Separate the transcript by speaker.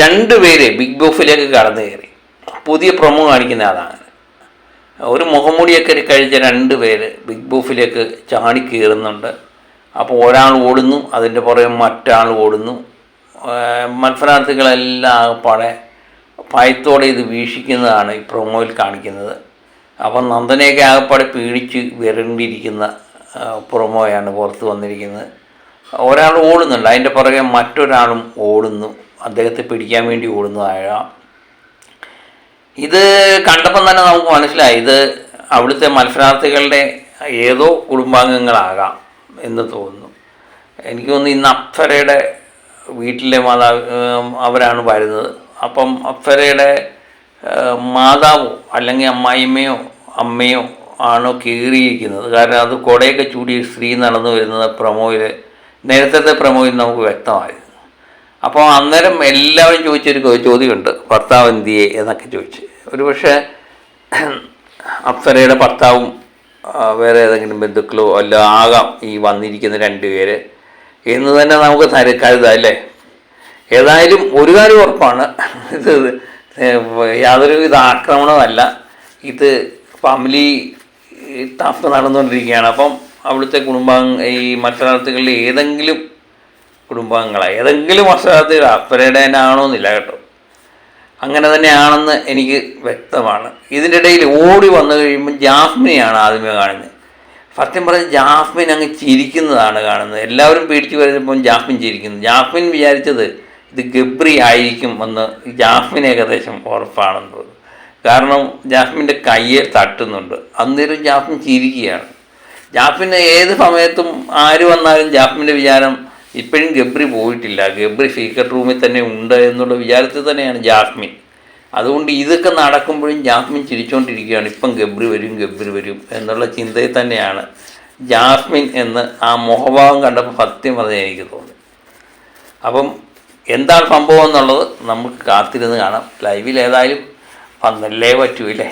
Speaker 1: രണ്ട് പേര് ബിഗ് ബോസിലേക്ക് കടന്നു കയറി. പുതിയ പ്രൊമോ കാണിക്കുന്ന ആളാണ്. ഒരു മുഖംമൂടിയൊക്കെ കഴിച്ച രണ്ട് പേര് ബിഗ് ബോസിലേക്ക് ചാടി കയറുന്നുണ്ട്. അപ്പോൾ ഒരാൾ ഓടുന്നു അതിന്റെ പുറകെ മറ്റാൾ ഓടുന്നു. മത്സരാർത്ഥികളെല്ലാം ആകപ്പാടെ ഭയത്തോടെ ഇത് വീക്ഷിക്കുന്നതാണ് ഈ പ്രൊമോയിൽ കാണിക്കുന്നത്. അപ്പം നന്ദനെയൊക്കെ ആകപ്പാടെ പീഡിച്ച് വിരണ്ടിരിക്കുന്ന പ്രൊമോയാണ് പുറത്ത് വന്നിരിക്കുന്നത്. ഒരാൾ ഓടുന്നുണ്ട് അതിന്റെ പുറകെ മറ്റൊരാളും ഓടുന്നു. അദ്ദേഹത്തെ പിടിക്കാൻ വേണ്ടി ഓടുന്നതായ ഇത് കണ്ടപ്പം തന്നെ നമുക്ക് മനസ്സിലായി ഇത് അവിടുത്തെ മത്സരാർത്ഥികളുടെ ഏതോ കുടുംബാംഗങ്ങളാകാം എന്ന് തോന്നുന്നു. എനിക്ക് തോന്നുന്നു ഇന്ന് അപ്സരയുടെ വീട്ടിലെ മാതാവ് അവരാണ് വരുന്നത്. അപ്പം അപ്സരയുടെ മാതാവോ അല്ലെങ്കിൽ അമ്മായിമ്മയോ അമ്മയോ ആണോ കീറിയിരിക്കുന്നത്. കാരണം അത് കൊടയൊക്കെ ചൂടി സ്ത്രീ നടന്നു വരുന്നത് പ്രമോയിൽ നേരത്തെ പ്രമോയിൽ നമുക്ക് വ്യക്തമായിരുന്നു. അപ്പോൾ അന്നേരം എല്ലാവരും ചോദിച്ചൊരു ചോദ്യമുണ്ട്. ഭർത്താവ് എന്തിയെ എന്നൊക്കെ ചോദിച്ച്. ഒരു പക്ഷേ അപ്സരയുടെ ഭർത്താവും വേറെ ഏതെങ്കിലും ബന്ധുക്കളോ അല്ല ആകാം ഈ വന്നിരിക്കുന്ന രണ്ടുപേര് എന്ന് തന്നെ നമുക്ക് കരുതാം അല്ലേ? ഏതായാലും ഒരു കാര്യം ഉറപ്പാണ്. ഇത് യാതൊരു ഇത് ആക്രമണമല്ല ഇത് ഫാമിലി ടാസ്ക് നടന്നുകൊണ്ടിരിക്കുകയാണ്. അപ്പം അവിടുത്തെ കുടുംബാംഗ ഈ മത്സരാർത്ഥികളിൽ ഏതെങ്കിലും കുടുംബാംഗങ്ങളാണ് ഏതെങ്കിലും വർഷത്തിൽ അപ്പരയുടെ തന്നെ ആണോന്നില്ല കേട്ടോ. അങ്ങനെ തന്നെയാണെന്ന് എനിക്ക് വ്യക്തമാണ്. ഇതിന്റെ ഇടയിൽ ഓടി വന്നു കഴിയുമ്പോൾ ജാസ്മിനെയാണ് ആദ്യമേ കാണുന്നത്. സത്യം പറഞ്ഞ ജാസ്മിൻ അങ്ങ് ചിരിക്കുന്നതാണ് കാണുന്നത്. എല്ലാവരും പേടിച്ച് വരുമ്പോൾ ജാസ്മിൻ ചിരിക്കുന്നു. ജാസ്മിൻ വിചാരിച്ചത് ഇത് ഗബ്രി ആയിരിക്കും എന്ന് ജാസ്മിൻ ഏകദേശം ഉറപ്പാണെന്ന് തോന്നുന്നു. കാരണം ജാസ്മിന്റെ കയ്യെ തട്ടുന്നുണ്ട്. അന്നേരം ജാസ്മിൻ ചിരിക്കുകയാണ്. ജാസ്മിന്റെ ഏത് സമയത്തും ആര് വന്നാലും ജാസ്മിന്റെ വിചാരം ഇപ്പോഴും ഗബ്രി പോയിട്ടില്ല. ഗബ്രി സീക്രട്ട് റൂമിൽ തന്നെ ഉണ്ട് എന്നുള്ള വിചാരത്തിൽ തന്നെയാണ് ജാസ്മിൻ. അതുകൊണ്ട് ഇതൊക്കെ നടക്കുമ്പോഴും ജാസ്മിൻ ചിരിച്ചുകൊണ്ടിരിക്കുകയാണ് ഇപ്പം ഗബ്രി വരും ഗബ്രി വരും എന്നുള്ള ചിന്തയിൽ തന്നെയാണ് ജാസ്മിൻ എന്ന് ആ മുഖഭാവം കണ്ടപ്പോൾ സത്യം പറഞ്ഞാൽ എനിക്ക് തോന്നി. അപ്പം എന്താണ് സംഭവം എന്നുള്ളത് നമുക്ക് കാത്തിരുന്ന് കാണാം. ലൈവിൽ ഏതായാലും വന്നല്ലേ പറ്റൂല്ലേ